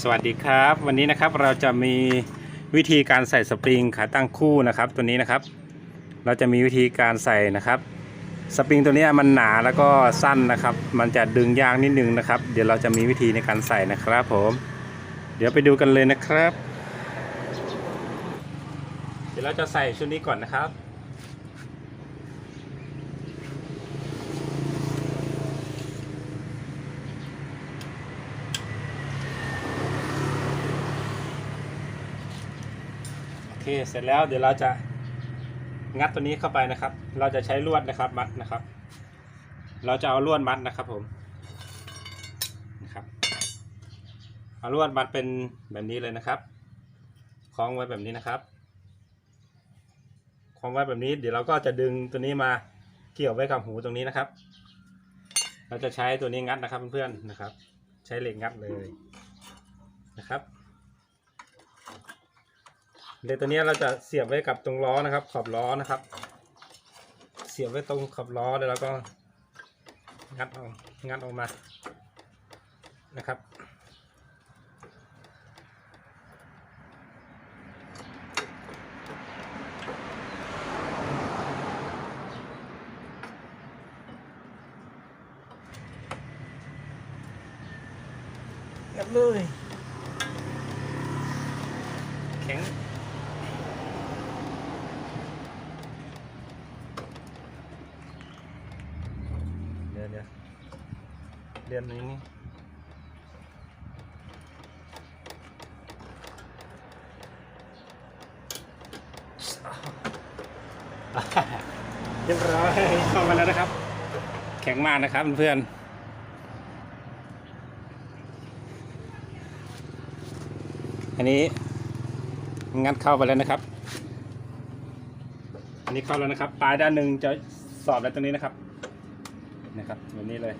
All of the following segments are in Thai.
สวัสดีครับ วันนี้นะครับเราจะมีวิธีการใส่สปริงขาตั้งคู่นะครับ ตัวนี้นะครับ เราจะมีวิธีการใส่นะครับ สปริงตัวนี้มันหนาแล้วก็สั้นนะครับ มันจะดึงยากนิดนึงนะครับ เดี๋ยวเราจะมีวิธีในการใส่นะครับผม เดี๋ยวไปดูกันเลยนะครับ เดี๋ยวเราจะใส่ชุดนี้ก่อนนะครับ เคเสร็จแล้วเดี๋ยวเราจะงัดตัวนี้เข้าไปนะครับ เราจะใช้ลวดนะครับมัดนะครับ เราจะเอาลวดมัดนะครับผมนะครับเอาลวดมัดเป็นแบบนี้เลยนะครับคล้องไว้แบบนี้นะครับคล้องไว้แบบนี้ เดี๋ยวเราก็จะดึงตัวนี้มาเกี่ยวไว้กับหูตรงนี้นะครับ เราจะใช้ตัวนี้งัดนะครับเพื่อนๆนะครับ ใช้เหล็กงัดเลยนะครับ เหล็กตัวนี้เราจะเสียบไว้กับตรงล้อนะครับ ขอบล้อนะครับ เสียบไว้ตรงขอบล้อแล้วเราก็งัดออกงัดออกมานะครับงัดเลยแข็ง เดี๋ยวเรียนนี้นี่เรียบร้อยเข้ามาแล้วนะครับ แข็งมากนะครับเพื่อนอันนี้งัดเข้าไปแล้วนะครับ อันนี้เข้าแล้วนะครับ ปลายด้านหนึ่งจะสอดแล้วตรงนี้นะครับ นะครับแบบนี้เลย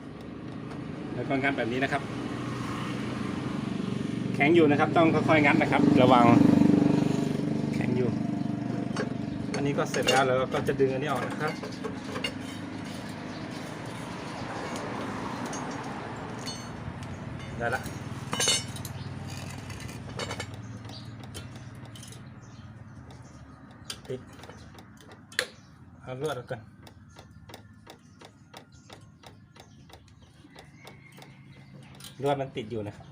แล้วก็งัดแบบนี้นะครับ แข็งอยู่นะครับ ต้องค่อยๆงัดนะครับ ระวังแข็งอยู่ อันนี้ก็เสร็จแล้วแล้วเราก็จะดึงอันนี้ออกนะครับได้ละปิดเอาลวดออกก่อน ลวดมันติดอยู่นะครับ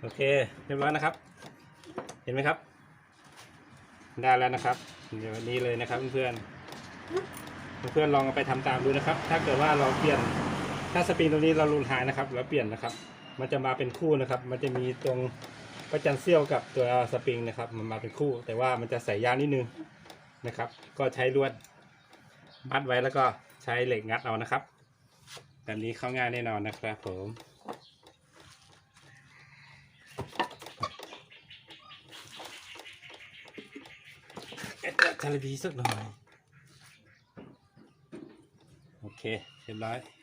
โอเค เรียบร้อยนะครับ เห็นไหมครับ ได้แล้วนะครับ เดี๋ยววันนี้เลยนะครับเพื่อนๆ เพื่อนลองไปทำตามดูนะครับ ถ้าเกิดว่าเราเปลี่ยนถ้าสปริงตรงนี้เราลุดหายนะครับเราเปลี่ยนนะครับ มันจะมาเป็นคู่นะครับ มันจะมีตรงประจันเซี่ยวกับตัวสปริงนะครับ มันมาเป็นคู่ แต่ว่ามันจะใส่ยางนิดนึงนะครับ ก็ใช้ลวดมัดไว้แล้วก็ใช้เหล็กงัดเอานะครับแบบนี้เข้าง่ายแน่นอนนะครับผมเอ็ดทะลบีสักหน่อย เคเรียบร้อย